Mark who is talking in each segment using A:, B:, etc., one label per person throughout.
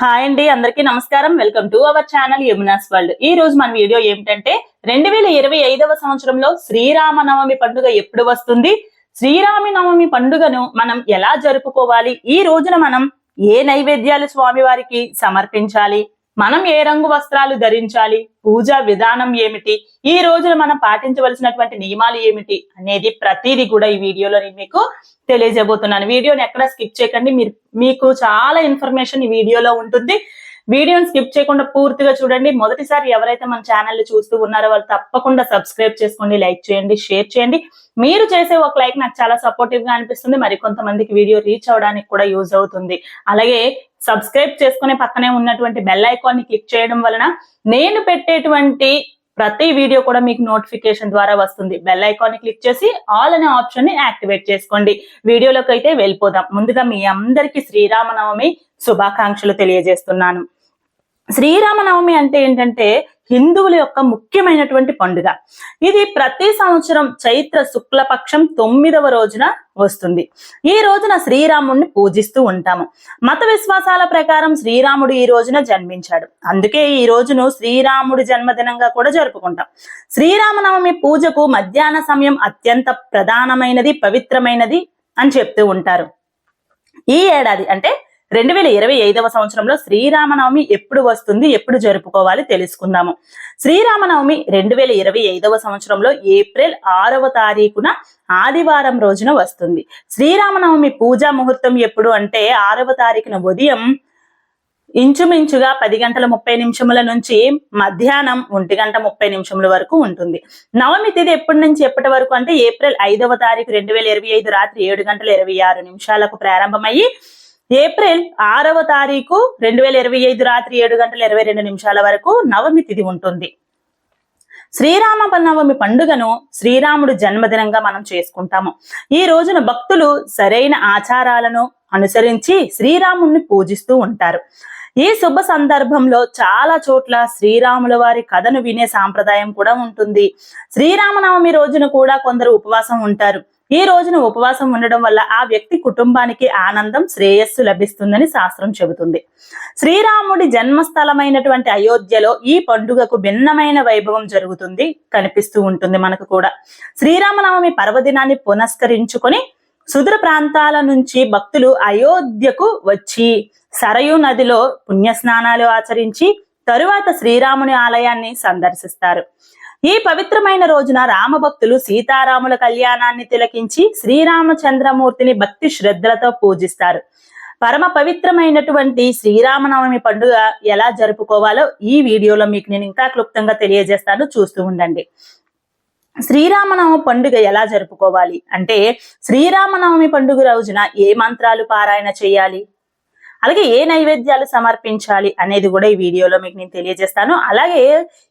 A: Hi అండి అందరికీ నమస్కారం. Welcome to our channel Yamuna's world. ఈ రోజు మన వీడియో ఏమిటంటే రెండు వేల ఇరవై ఐదవ సంవత్సరంలో శ్రీరామనవమి పండుగ ఎప్పుడు వస్తుంది? శ్రీరామి నవమి పండుగను మనం ఎలా జరుపుకోవాలి? ఈ రోజున మనం ఏ నైవేద్యాలు స్వామివారికి సమర్పించాలి? మనం ఏ రంగు వస్త్రాలు ధరించాలి? పూజా విధానం ఏమిటి? ఈ రోజున మనం పాటించవలసినటువంటి నియమాలు ఏమిటి? అనేది ప్రతిదీ కూడా ఈ వీడియోలో నేను మీకు తెలియజేయబోతున్నాను. వీడియోని ఎక్కడ స్కిప్ చేయకండి. మీరు మీకు చాలా ఇన్ఫర్మేషన్ ఈ వీడియోలో ఉంటుంది. వీడియోని స్కిప్ చేయకుండా పూర్తిగా చూడండి. మొదటిసారి ఎవరైతే మన ఛానల్ చూస్తూ ఉన్నారో వాళ్ళు తప్పకుండా సబ్స్క్రైబ్ చేసుకోండి లైక్ చేయండి షేర్ చేయండి. మీరు చేసే ఒక లైక్ నాకు చాలా సపోర్టివ్గా అనిపిస్తుంది. మరి కొంతమందికి వీడియో రీచ్ అవడానికి కూడా యూజ్ అవుతుంది. అలాగే సబ్స్క్రైబ్ చేసుకునే పక్కనే ఉన్నటువంటి బెల్ ఐకాన్ని క్లిక్ చేయడం వలన నేను పెట్టేటువంటి ప్రతి వీడియో కూడా మీకు నోటిఫికేషన్ ద్వారా వస్తుంది. బెల్ ఐకాన్ని క్లిక్ చేసి ఆల్ అనే ఆప్షన్ని యాక్టివేట్ చేసుకోండి. వీడియోలోకి అయితే వెళ్ళిపోదాం. ముందుగా మీ అందరికీ శ్రీరామనవమి శుభాకాంక్షలు తెలియజేస్తున్నాను. శ్రీరామనవమి అంటే ఏంటంటే హిందువుల యొక్క ముఖ్యమైనటువంటి పండుగ. ఇది ప్రతి సంవత్సరం చైత్ర శుక్లపక్షం తొమ్మిదవ రోజున వస్తుంది. ఈ రోజున శ్రీరాముడిని పూజిస్తూ ఉంటాము. మత విశ్వాసాల ప్రకారం శ్రీరాముడు ఈ రోజున జన్మించాడు. అందుకే ఈ రోజును శ్రీరాముడి జన్మదినంగా కూడా జరుపుకుంటాం. శ్రీరామనవమి పూజకు మధ్యాహ్న సమయం అత్యంత ప్రధానమైనది పవిత్రమైనది అని చెప్తూ ఉంటారు. ఈ ఏడాది అంటే రెండు వేల ఇరవై ఐదవ సంవత్సరంలో శ్రీరామనవమి ఎప్పుడు వస్తుంది ఎప్పుడు జరుపుకోవాలి తెలుసుకుందాము. శ్రీరామనవమి రెండు వేల ఇరవై ఐదవ సంవత్సరంలో ఏప్రిల్ ఆరవ తారీఖున ఆదివారం రోజున వస్తుంది. శ్రీరామనవమి పూజా ముహూర్తం ఎప్పుడు అంటే ఆరవ తారీఖున ఉదయం ఇంచుమించుగా పది గంటల ముప్పై నిమిషముల నుంచి మధ్యాహ్నం ఒంటి గంట ముప్పై నిమిషముల వరకు ఉంటుంది. నవమి తిథి ఎప్పటి నుంచి ఎప్పటి వరకు అంటే ఏప్రిల్ ఐదవ తారీఖు రెండు వేల ఇరవై ఐదు రాత్రి ఏడు గంటల ఇరవై ఆరు నిమిషాలకు ప్రారంభమయ్యి ఏప్రిల్ ఆరవ తారీఖు రెండు వేల ఇరవై ఐదు రాత్రి ఏడు గంటల ఇరవై రెండు నిమిషాల వరకు నవమి తిథి ఉంటుంది. శ్రీరామ నవమి పండుగను శ్రీరాముడు జన్మదినంగా మనం చేసుకుంటాము. ఈ రోజున భక్తులు సరైన ఆచారాలను అనుసరించి శ్రీరాముణ్ణి పూజిస్తూ ఉంటారు. ఈ శుభ సందర్భంలో చాలా చోట్ల శ్రీరాముల వారి కథను వినే సాంప్రదాయం కూడా ఉంటుంది. శ్రీరామనవమి రోజున కూడా కొందరు ఉపవాసం ఉంటారు. ఈ రోజున ఉపవాసం ఉండడం వల్ల ఆ వ్యక్తి కుటుంబానికి ఆనందం శ్రేయస్సు లభిస్తుందని శాస్త్రం చెబుతుంది. శ్రీరాముడి జన్మస్థలమైనటువంటి అయోధ్యలో ఈ పండుగకు భిన్నమైన వైభవం జరుగుతుంది కనిపిస్తూ ఉంటుంది మనకు కూడా. శ్రీరామనవమి పర్వదినాన్ని పునస్కరించుకొని సుదూర ప్రాంతాల నుంచి భక్తులు అయోధ్యకు వచ్చి సరయు నదిలో పుణ్యస్నానాలు ఆచరించి తరువాత శ్రీరాముని ఆలయాన్ని సందర్శిస్తారు. ఈ పవిత్రమైన రోజున రామభక్తులు సీతారాముల కళ్యాణాన్ని తిలకించి శ్రీరామచంద్రమూర్తిని భక్తి శ్రద్ధలతో పూజిస్తారు. పరమ పవిత్రమైనటువంటి శ్రీరామనవమి పండుగ ఎలా జరుపుకోవాలో ఈ వీడియోలో మీకు నేను ఇంకా క్లుప్తంగా తెలియజేస్తాను. చూస్తూ ఉండండి. శ్రీరామనవమి పండుగ ఎలా జరుపుకోవాలి? అంటే శ్రీరామనవమి పండుగ రోజున ఏ మంత్రాలు పారాయణ చేయాలి? అలాగే ఏ నైవేద్యాలు సమర్పించాలి అనేది కూడా ఈ వీడియోలో మీకు నేను తెలియజేస్తాను. అలాగే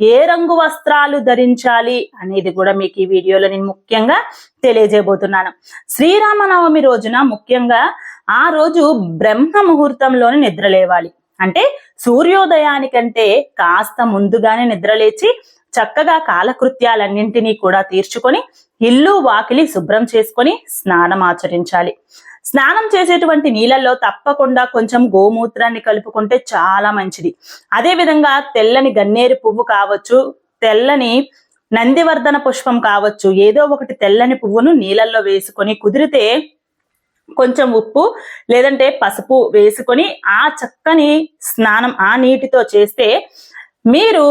A: ఏ రంగు వస్త్రాలు ధరించాలి అనేది కూడా మీకు ఈ వీడియోలో నేను ముఖ్యంగా తెలియజేయబోతున్నాను. శ్రీరామనవమి రోజున ముఖ్యంగా ఆ రోజు బ్రహ్మ ముహూర్తంలోనే నిద్రలేవాలి అంటే సూర్యోదయానికంటే కాస్త ముందుగానే నిద్రలేచి చక్కగా కాలకృత్యాలన్నింటినీ కూడా తీర్చుకొని ఇల్లు వాకిలి శుభ్రం చేసుకొని స్నానం ఆచరించాలి. స్నానం చేసేటువంటి నీళ్ళల్లో తప్పకుండా కొంచెం గోమూత్రాన్ని కలుపుకుంటే చాలా మంచిది. అదే విధంగా తెల్లని గన్నేరు పువ్వు కావచ్చు తెల్లని నందివర్ధన పుష్పం కావచ్చు ఏదో ఒకటి తెల్లని పువ్వును నీళ్ళల్లో వేసుకొని కుదిరితే కొంచెం ఉప్పు లేదంటే పసుపు వేసుకొని ఆ చక్కని స్నానం ఆ నీటితో చేస్తే మీరు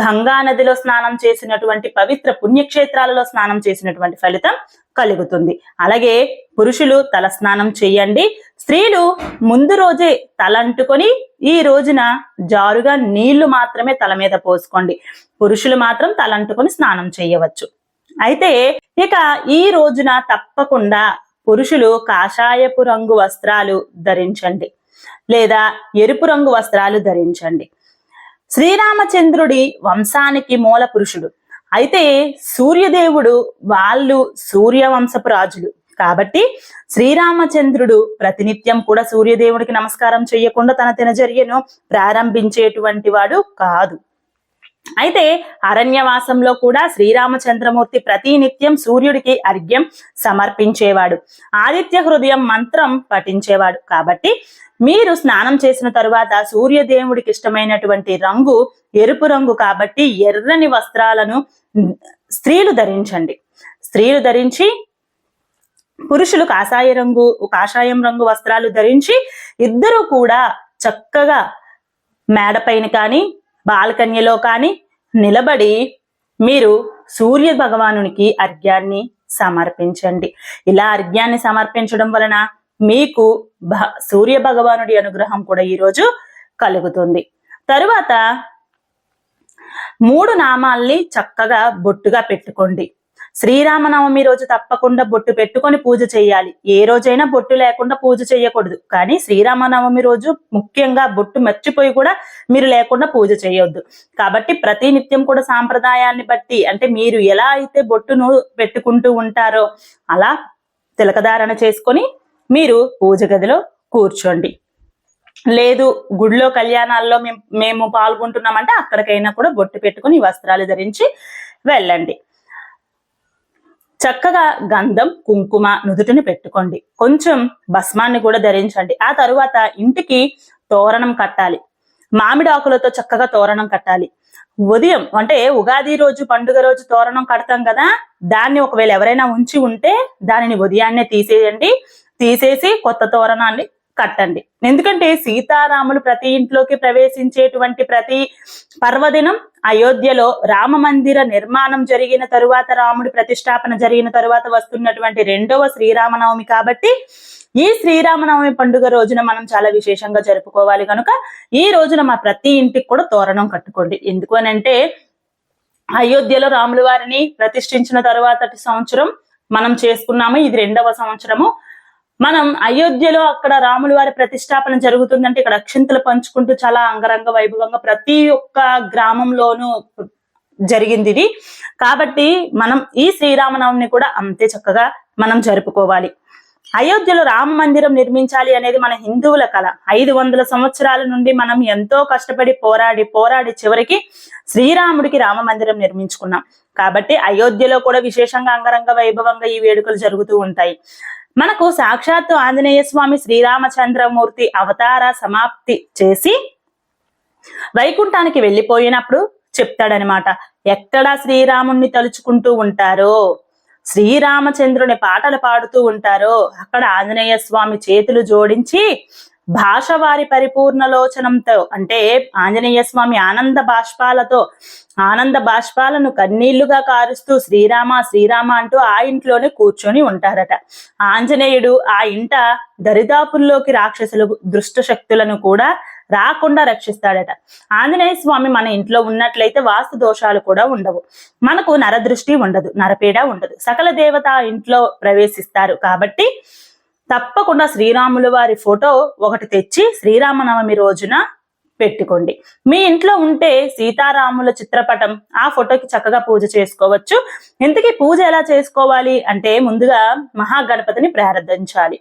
A: గంగా నదిలో స్నానం చేసినటువంటి పవిత్ర పుణ్యక్షేత్రాలలో స్నానం చేసినటువంటి ఫలితం కలుగుతుంది. అలాగే పురుషులు తల స్నానం చేయండి. స్త్రీలు ముందు రోజే తలంటుకొని ఈ రోజున జారుగా నీళ్ళు మాత్రమే తల మీద పోసుకోండి. పురుషులు మాత్రం తలంటుకొని స్నానం చేయవచ్చు. అయితే ఇక ఈ రోజున తప్పకుండా పురుషులు కాషాయపు రంగు వస్త్రాలు ధరించండి. లేదా ఎరుపు రంగు వస్త్రాలు ధరించండి. శ్రీరామచంద్రుడి వంశానికి మూల పురుషుడు. అయితే సూర్యదేవుడు వాళ్ళు సూర్యవంశపు రాజులు. కాబట్టి శ్రీరామచంద్రుడు ప్రతినిత్యం కూడా సూర్యదేవుడికి నమస్కారం చేయకుండా తన దినచర్యను ప్రారంభించేటువంటి వాడు కాదు. అయితే అరణ్యవాసంలో కూడా శ్రీరామచంద్రమూర్తి ప్రతి నిత్యం సూర్యుడికి అర్ఘ్యం సమర్పించేవాడు. ఆదిత్య హృదయం మంత్రం పఠించేవాడు. కాబట్టి మీరు స్నానం చేసిన తరువాత సూర్యదేవుడికి ఇష్టమైనటువంటి రంగు ఎరుపు రంగు కాబట్టి ఎర్రని వస్త్రాలను స్త్రీలు ధరించండి. స్త్రీలు ధరించి పురుషులు కాషాయ రంగు కాషాయం రంగు వస్త్రాలు ధరించి ఇద్దరూ కూడా చక్కగా మేడపైన కానీ బాల్కన్యలో కానీ నిలబడి మీరు సూర్య భగవానునికి అర్ఘ్యాన్ని సమర్పించండి. ఇలా అర్ఘ్యాన్ని సమర్పించడం వలన మీకు భ- సూర్య భగవానుడి అనుగ్రహం కూడా ఈరోజు కలుగుతుంది. తరువాత మూడు నామాల్ని చక్కగా బొట్టుగా పెట్టుకోండి. శ్రీరామనవమి రోజు తప్పకుండా బొట్టు పెట్టుకొని పూజ చేయాలి. ఏ రోజైనా బొట్టు లేకుండా పూజ చేయకూడదు. కానీ శ్రీరామనవమి రోజు ముఖ్యంగా బొట్టు మర్చిపోయి కూడా మీరు లేకుండా పూజ చేయొద్దు. కాబట్టి ప్రతి నిత్యం కూడా సాంప్రదాయాన్ని బట్టి అంటే మీరు ఎలా అయితే బొట్టును పెట్టుకుంటూ ఉంటారో అలా తిలకధారణ చేసుకొని మీరు పూజ గదిలో కూర్చోండి. లేదు గుడిలో కళ్యాణాల్లో మేము మేము పాల్గొంటున్నామంటే అక్కడికైనా కూడా బొట్టు పెట్టుకుని వస్త్రాలు ధరించి వెళ్ళండి. చక్కగా గంధం కుంకుమ నుదుటిని పెట్టుకోండి. కొంచెం భస్మాన్ని కూడా ధరించండి. ఆ తరువాత ఇంటికి తోరణం కట్టాలి. మామిడి ఆకులతో చక్కగా తోరణం కట్టాలి. ఉదయం అంటే ఉగాది రోజు పండుగ రోజు తోరణం కడతాం కదా దాన్ని ఒకవేళ ఎవరైనా ఉంచి ఉంటే దానిని ఉదయాన్నే తీసేయండి. తీసేసి కొత్త తోరణాన్ని కట్టండి. ఎందుకంటే సీతారాములు ప్రతి ఇంట్లోకి ప్రవేశించేటువంటి ప్రతి పర్వదినం అయోధ్యలో రామ మందిర నిర్మాణం జరిగిన తరువాత రాముడి ప్రతిష్టాపన జరిగిన తరువాత వస్తున్నటువంటి రెండవ శ్రీరామనవమి కాబట్టి ఈ శ్రీరామనవమి పండుగ రోజున మనం చాలా విశేషంగా జరుపుకోవాలి కనుక ఈ రోజున మా ప్రతి ఇంటికి కూడా తోరణం కట్టుకోండి. ఎందుకు అంటే అయోధ్యలో రాముల వారిని ప్రతిష్ఠించిన తరువాతటి సంవత్సరం మనం చేసుకున్నాము. ఇది రెండవ సంవత్సరము. మనం అయోధ్యలో అక్కడ రాముల వారి ప్రతిష్టాపన జరుగుతుందంటే ఇక్కడ అక్షింతలు పంచుకుంటూ చాలా అంగరంగ వైభవంగా ప్రతి ఒక్క గ్రామంలోనూ జరిగింది ఇది. కాబట్టి మనం ఈ శ్రీరామనవమిని కూడా అంతే చక్కగా మనం జరుపుకోవాలి. అయోధ్యలో రామ మందిరం నిర్మించాలి అనేది మన హిందువుల కళ ఐదు వందల సంవత్సరాల నుండి మనం ఎంతో కష్టపడి పోరాడి పోరాడి చివరికి శ్రీరాముడికి రామ మందిరం నిర్మించుకున్నాం. కాబట్టి అయోధ్యలో కూడా విశేషంగా అంగరంగ వైభవంగా ఈ వేడుకలు జరుగుతూ ఉంటాయి. మనకు సాక్షాత్తు ఆంజనేయ స్వామి శ్రీరామచంద్రమూర్తి అవతార సమాప్తి చేసి వైకుంఠానికి వెళ్ళిపోయినప్పుడు చెప్తాడనమాట ఎక్కడ శ్రీరాముణ్ణి తలుచుకుంటూ ఉంటారో? శ్రీరామచంద్రుని పాటలు పాడుతూ ఉంటారో? అక్కడ ఆంజనేయ స్వామి చేతులు జోడించి భాష వారి పరిపూర్ణలోచనంతో అంటే ఆంజనేయ స్వామి ఆనంద బాష్పాలతో ఆనంద బాష్పాలను కన్నీళ్ళుగా కారుస్తూ శ్రీరామ శ్రీరామ అంటూ ఆ ఇంట్లోనే కూర్చొని ఉంటారట. ఆంజనేయుడు ఆ ఇంట దరిదాపుల్లోకి రాక్షసులు దుష్ట శక్తులను కూడా రాకుండా రక్షిస్తాడట. ఆంజనేయ స్వామి మన ఇంట్లో ఉన్నట్లయితే వాస్తు దోషాలు కూడా ఉండవు. మనకు నరదృష్టి ఉండదు నరపీడ ఉండదు. సకల దేవత ఆ ఇంట్లో ప్రవేశిస్తారు కాబట్టి తప్పకుండా శ్రీరాముల వారి ఫోటో ఒకటి తెచ్చి శ్రీరామనవమి రోజున పెట్టుకోండి. మీ ఇంట్లో ఉంటే సీతారాముల చిత్రపటం ఆ ఫోటోకి చక్కగా పూజ చేసుకోవచ్చు. ఇంతకీ పూజ ఎలా చేసుకోవాలి అంటే ముందుగా మహాగణపతిని ప్రారంభించాలి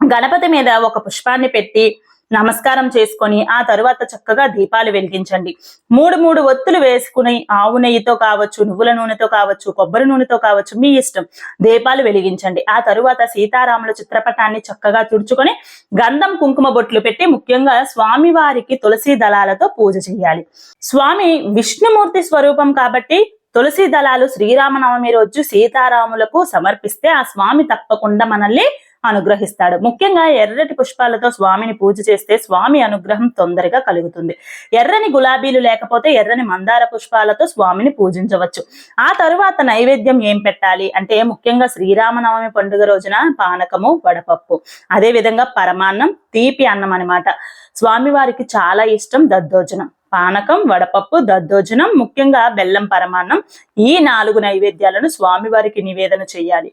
A: గణపతి మీద ఒక పుష్పాన్ని పెట్టి నమస్కారం చేసుకొని ఆ తరువాత చక్కగా దీపాలు వెలిగించండి. మూడు మూడు ఒత్తులు వేసుకుని ఆవు నెయ్యితో కావచ్చు నువ్వుల నూనెతో కావచ్చు కొబ్బరి నూనెతో కావచ్చు మీ ఇష్టం దీపాలు వెలిగించండి. ఆ తరువాత సీతారాముల చిత్రపటాన్ని చక్కగా తుడుచుకొని గంధం కుంకుమ బొట్లు పెట్టి ముఖ్యంగా స్వామి వారికి తులసి దళాలతో పూజ చేయాలి. స్వామి విష్ణుమూర్తి స్వరూపం కాబట్టి తులసి దళాలు శ్రీరామనవమి రోజు సీతారాములకు సమర్పిస్తే ఆ స్వామి తప్పకుండా మనల్ని అనుగ్రహిస్తాడు. ముఖ్యంగా ఎర్రటి పుష్పాలతో స్వామిని పూజ చేస్తే స్వామి అనుగ్రహం తొందరగా కలుగుతుంది. ఎర్రని గులాబీలు లేకపోతే ఎర్రని మందార పుష్పాలతో స్వామిని పూజించవచ్చు. ఆ తరువాత నైవేద్యం ఏం పెట్టాలి? అంటే ముఖ్యంగా శ్రీరామనవమి పండుగ రోజున పానకము వడపప్పు. అదే విధంగా పరమాన్నం తీపి అన్నం అన్నమాట. స్వామివారికి చాలా ఇష్టం దద్దోజనం. పానకం వడపప్పు దద్దోజనం ముఖ్యంగా బెల్లం పరమాన్నం ఈ నాలుగు నైవేద్యాలను స్వామివారికి నివేదన చేయాలి.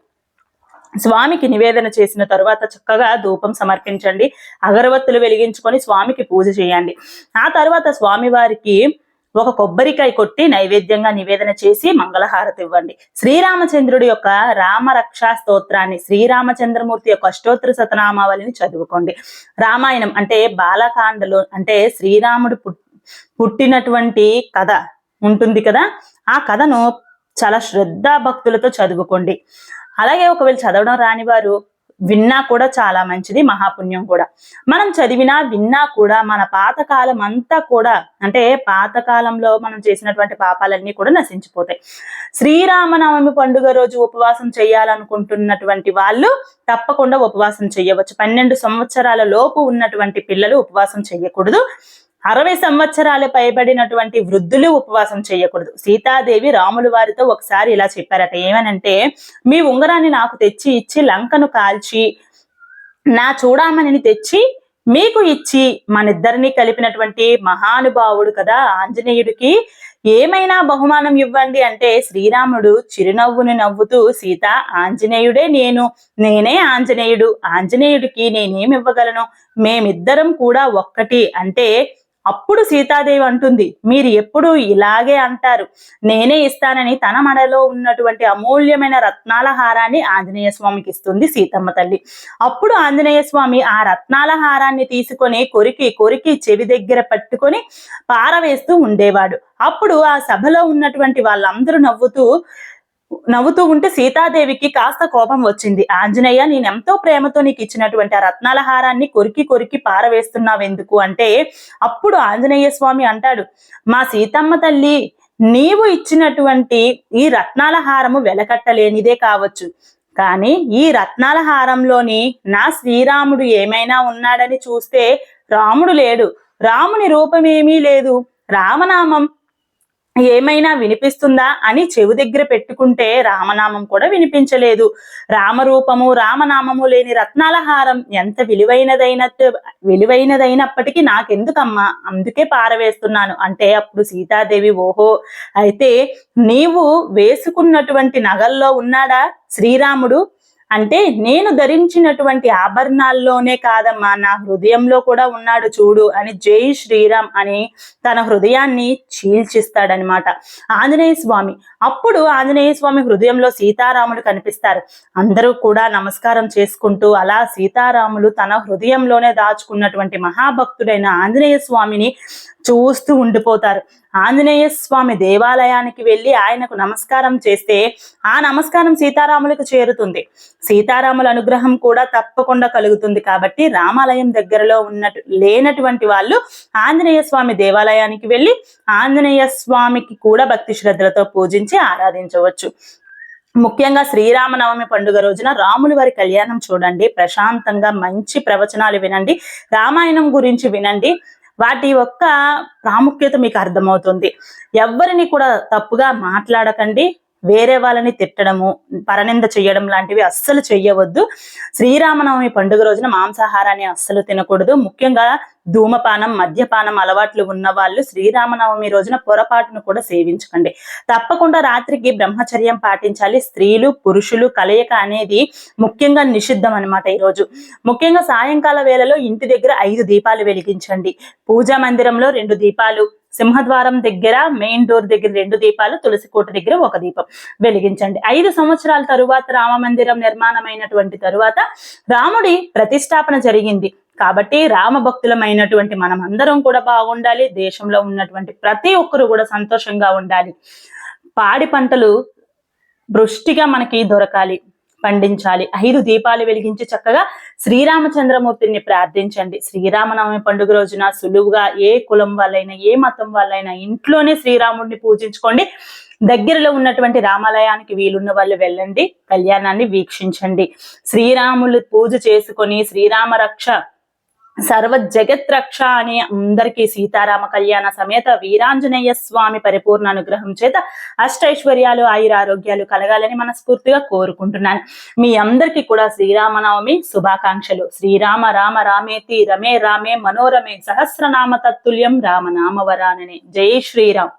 A: స్వామికి నివేదన చేసిన తర్వాత చక్కగా ధూపం సమర్పించండి అగరవత్తులు వెలిగించుకొని స్వామికి పూజ చేయండి. ఆ తర్వాత స్వామివారికి ఒక కొబ్బరికాయ కొట్టి నైవేద్యంగా నివేదన చేసి మంగళహారతి ఇవ్వండి. శ్రీరామచంద్రుడి యొక్క రామరక్షా స్తోత్రాన్ని శ్రీరామచంద్రమూర్తి యొక్క అష్టోత్తర శతనామావళిని చదువుకోండి. రామాయణం అంటే బాలకాండలో అంటే శ్రీరాముడు పుట్టినటువంటి కథ ఉంటుంది కదా? ఆ కథను చాలా శ్రద్ధా భక్తులతో చదువుకోండి. అలాగే ఒకవేళ చదవడం రాని వారు విన్నా కూడా చాలా మంచిది మహాపుణ్యం కూడా. మనం చదివినా విన్నా కూడా మన పాతకాలం అంతా కూడా అంటే పాతకాలంలో మనం చేసినటువంటి పాపాలన్నీ కూడా నశించిపోతాయి. శ్రీరామనవమి పండుగ రోజు ఉపవాసం చేయాలనుకుంటున్నటువంటి వాళ్ళు తప్పకుండా ఉపవాసం చేయవచ్చు. పన్నెండు సంవత్సరాల లోపు ఉన్నటువంటి పిల్లలు ఉపవాసం చేయకూడదు. అరవై సంవత్సరాలు పైబడినటువంటి వృద్ధులు ఉపవాసం చేయకూడదు. సీతాదేవి రాములు వారితో ఒకసారి ఇలా చెప్పారట ఏమనంటే మీ ఉంగరాన్ని నాకు తెచ్చి ఇచ్చి లంకను కాల్చి నా చూడామణిని తెచ్చి మీకు ఇచ్చి మనిద్దరిని కలిపినటువంటి మహానుభావుడు కదా ఆంజనేయుడికి ఏమైనా బహుమానం ఇవ్వండి అంటే శ్రీరాముడు చిరునవ్వుని నవ్వుతూ సీత ఆంజనేయుడే నేను నేనే ఆంజనేయుడు ఆంజనేయుడికి నేనేమి ఇవ్వగలను? మేమిద్దరం కూడా ఒక్కటి అంటే అప్పుడు సీతాదేవి అంటుంది మీరు ఎప్పుడు ఇలాగే అంటారు. నేనే ఇస్తానని తన మడలో ఉన్నటువంటి అమూల్యమైన రత్నాల హారాన్ని ఆంజనేయ స్వామికి ఇస్తుంది సీతమ్మ తల్లి. అప్పుడు ఆంజనేయ స్వామి ఆ రత్నాల హారాన్ని తీసుకొని కొరికి కొరికి చెవి దగ్గర పట్టుకొని పారవేస్తూ ఉండేవాడు. అప్పుడు ఆ సభలో ఉన్నటువంటి వాళ్ళందరూ నవ్వుతూ నవ్వుతూ ఉంటే సీతాదేవికి కాస్త కోపం వచ్చింది. ఆంజనేయ నేను ఎంతో ప్రేమతో నీకు ఇచ్చినటువంటి ఆ రత్నాల హారాన్ని కొరికి కొరికి పారవేస్తున్నావెందుకు అంటే అప్పుడు ఆంజనేయ స్వామి అంటాడు మా సీతమ్మ తల్లి నీవు ఇచ్చినటువంటి ఈ రత్నాల హారము వెలకట్టలేనిదే కావచ్చు. కానీ ఈ రత్నాల హారంలోని నా శ్రీరాముడు ఏమైనా ఉన్నాడని చూస్తే రాముడు లేడు. రాముని రూపమేమీ లేదు. రామనామం ఏమైనా వినిపిస్తుందా అని చెవి దగ్గర పెట్టుకుంటే రామనామం కూడా వినిపించలేదు. రామరూపము రామనామము లేని రత్నాల హారం ఎంత విలువైనదైనట్టు విలువైనదైనప్పటికీ నాకెందుకమ్మా? అందుకే పారవేస్తున్నాను. అంటే అప్పుడు సీతాదేవి ఓహో! అయితే నీవు వేసుకున్నటువంటి నగల్లో ఉన్నాడా? శ్రీరాముడు అంటే నేను ధరించినటువంటి ఆభరణాల్లోనే కాదమ్మా నా హృదయంలో కూడా ఉన్నాడు చూడు అని జై శ్రీరామ్ అని తన హృదయాన్ని చీల్చిస్తాడనమాట. ఆంజనేయ స్వామి అప్పుడు ఆంజనేయ స్వామి హృదయంలో సీతారాములు కనిపిస్తారు. అందరూ కూడా నమస్కారం చేసుకుంటూ అలా సీతారాములు తన హృదయంలోనే దాచుకున్నటువంటి మహాభక్తుడైన ఆంజనేయ స్వామిని చూస్తూ ఉండిపోతారు. ఆంజనేయ స్వామి దేవాలయానికి వెళ్ళి ఆయనకు నమస్కారం చేస్తే ఆ నమస్కారం సీతారాములకు చేరుతుంది. సీతారాముల అనుగ్రహం కూడా తప్పకుండా కలుగుతుంది కాబట్టి రామాలయం దగ్గరలో ఉన్నట్టు లేనటువంటి వాళ్ళు ఆంజనేయ స్వామి దేవాలయానికి వెళ్ళి ఆంజనేయ స్వామికి కూడా భక్తి శ్రద్ధలతో పూజించి ఆరాధించవచ్చు. ముఖ్యంగా శ్రీరామనవమి పండుగ రోజున రాముల వారి కళ్యాణం చూడండి ప్రశాంతంగా మంచి ప్రవచనాలు వినండి రామాయణం గురించి వినండి వాటి యొక్క ప్రాముఖ్యత మీకు అర్థమవుతుంది. ఎవరిని కూడా తప్పుగా మాట్లాడకండి. వేరే వాళ్ళని తిట్టడము పరనింద చేయడం లాంటివి అస్సలు చెయ్యవద్దు. శ్రీరామనవమి పండుగ రోజున మాంసాహారాన్ని అస్సలు తినకూడదు. ముఖ్యంగా ధూమపానం మద్యపానం అలవాట్లు ఉన్న వాళ్ళు శ్రీరామనవమి రోజున పొరపాటును కూడా సేవించకండి. తప్పకుండా రాత్రికి బ్రహ్మచర్యం పాటించాలి. స్త్రీలు పురుషులు కలయిక అనేది ముఖ్యంగా నిషిద్ధం అనమాట ఈరోజు ముఖ్యంగా సాయంకాల వేళలో ఇంటి దగ్గర ఐదు దీపాలు వెలిగించండి. పూజా మందిరంలో రెండు దీపాలు సింహద్వారం దగ్గర మెయిన్ డోర్ దగ్గర రెండు దీపాలు తులసి కోట దగ్గర ఒక దీపం. వెలిగించండి. ఐదు సంవత్సరాల తరువాత రామ మందిరం నిర్మాణమైనటువంటి తరువాత రాముడి ప్రతిష్టాపన జరిగింది. కాబట్టి రామ భక్తులమైనటువంటి మనం అందరం కూడా బాగుండాలి. దేశంలో ఉన్నటువంటి ప్రతి ఒక్కరు కూడా సంతోషంగా ఉండాలి. పాడి పంటలు వృష్టిగా మనకి దొరకాలి. పండించాలి. ఐదు దీపాలు వెలిగించి చక్కగా శ్రీరామచంద్రమూర్తిని ప్రార్థించండి. శ్రీరామనవమి పండుగ రోజున సులువుగా ఏ కులం వాళ్ళైనా ఏ మతం వాళ్ళైనా ఇంట్లోనే శ్రీరాముడిని పూజించుకోండి. దగ్గరలో ఉన్నటువంటి రామాలయానికి వీలున్న వాళ్ళు వెళ్ళండి. కళ్యాణాన్ని వీక్షించండి. శ్రీరాములు పూజ చేసుకొని శ్రీరామ రక్ష సర్వ జగత్ రక్ష అని అందరికీ సీతారామ కళ్యాణ సమేత వీరాంజనేయ స్వామి పరిపూర్ణ అనుగ్రహం చేత అష్టైశ్వర్యాలు ఆయురారోగ్యాలు కలగాలని మనస్ఫూర్తిగా కోరుకుంటున్నాను. మీ అందరికీ కూడా శ్రీరామనవమి శుభాకాంక్షలు. శ్రీరామ రామ రామేతి రమే రామే మనోరమే సహస్రనామ తత్తుల్యం రామనామవరానని జై శ్రీరామ్.